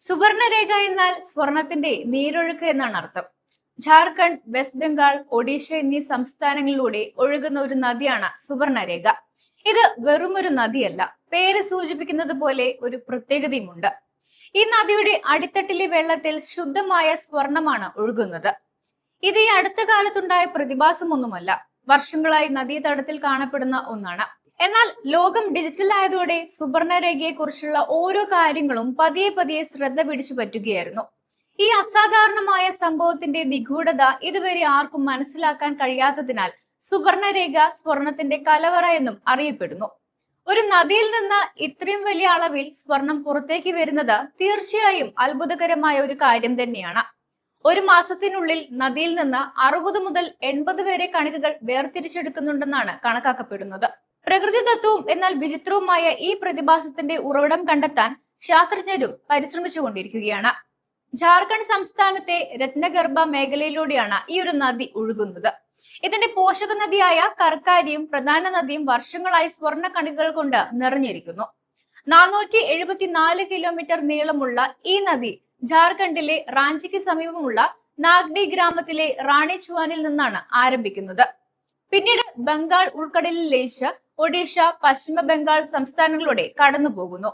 സുവർണരേഖ എന്നാൽ സ്വർണത്തിന്റെ നീരൊഴുക്ക് എന്നാണ് അർത്ഥം. ജാർഖണ്ഡ് വെസ്റ്റ് ബംഗാൾ ഒഡീഷ എന്നീ സംസ്ഥാനങ്ങളിലൂടെ ഒഴുകുന്ന ഒരു നദിയാണ് സുവർണരേഖ. ഇത് വെറുമൊരു നദിയല്ല പേര് സൂചിപ്പിക്കുന്നത് പോലെ ഒരു പ്രത്യേകതയുമുണ്ട്. ഈ നദിയുടെ അടിത്തട്ടിലെ വെള്ളത്തിൽ ശുദ്ധമായ സ്വർണമാണ് ഒഴുകുന്നത്. ഇത് ഈ അടുത്ത കാലത്തുണ്ടായ പ്രതിഭാസമൊന്നുമല്ല. വർഷങ്ങളായി നദീതടത്തിൽ കാണപ്പെടുന്ന ഒന്നാണ്. എന്നാൽ ലോകം ഡിജിറ്റൽ ആയതോടെ സുവർണരേഖയെ കുറിച്ചുള്ള ഓരോ കാര്യങ്ങളും പതിയെ പതിയെ ശ്രദ്ധ പിടിച്ചു പറ്റുകയായിരുന്നു. ഈ അസാധാരണമായ സംഭവത്തിന്റെ നിഗൂഢത ഇതുവരെ ആർക്കും മനസ്സിലാക്കാൻ കഴിയാത്തതിനാൽ സുവർണരേഖ സ്വർണത്തിന്റെ കലവറ എന്നും അറിയപ്പെടുന്നു. ഒരു നദിയിൽ നിന്ന് ഇത്രയും വലിയ അളവിൽ സ്വർണം പുറത്തേക്ക് വരുന്നത് തീർച്ചയായും അത്ഭുതകരമായ ഒരു കാര്യം തന്നെയാണ്. ഒരു മാസത്തിനുള്ളിൽ നദിയിൽ നിന്ന് അറുപത് മുതൽ എൺപത് വരെ കണികകൾ വേർതിരിച്ചെടുക്കുന്നുണ്ടെന്നാണ് കണക്കാക്കപ്പെടുന്നത്. പ്രകൃതിദത്തവും എന്നാൽ വിചിത്രവുമായ ഈ പ്രതിഭാസത്തിന്റെ ഉറവിടം കണ്ടെത്താൻ ശാസ്ത്രജ്ഞരും പരിശ്രമിച്ചുകൊണ്ടിരിക്കുകയാണ്. ജാർഖണ്ഡ് സംസ്ഥാനത്തെ രത്നഗർഭ മേഖലയിലൂടെയാണ് ഈ ഒരു നദി ഒഴുകുന്നത്. ഇതിന്റെ പോഷക നദിയായ കർക്കാരിയും പ്രധാന നദിയും വർഷങ്ങളായി സ്വർണ കണികകൾ കൊണ്ട് നിറഞ്ഞിരിക്കുന്നു. നാനൂറ്റി എഴുപത്തിനാല് കിലോമീറ്റർ നീളമുള്ള ഈ നദി ജാർഖണ്ഡിലെ റാഞ്ചിക്ക് സമീപമുള്ള നാഗ്ഡി ഗ്രാമത്തിലെ റാണി ചുവാനിൽ നിന്നാണ് ആരംഭിക്കുന്നത്. പിന്നീട് ബംഗാൾ ഉൾക്കടലിൽ ലയിച്ച് ഒഡീഷ പശ്ചിമ ബംഗാൾ സംസ്ഥാനങ്ങളിലൂടെ കടന്നു പോകുന്നു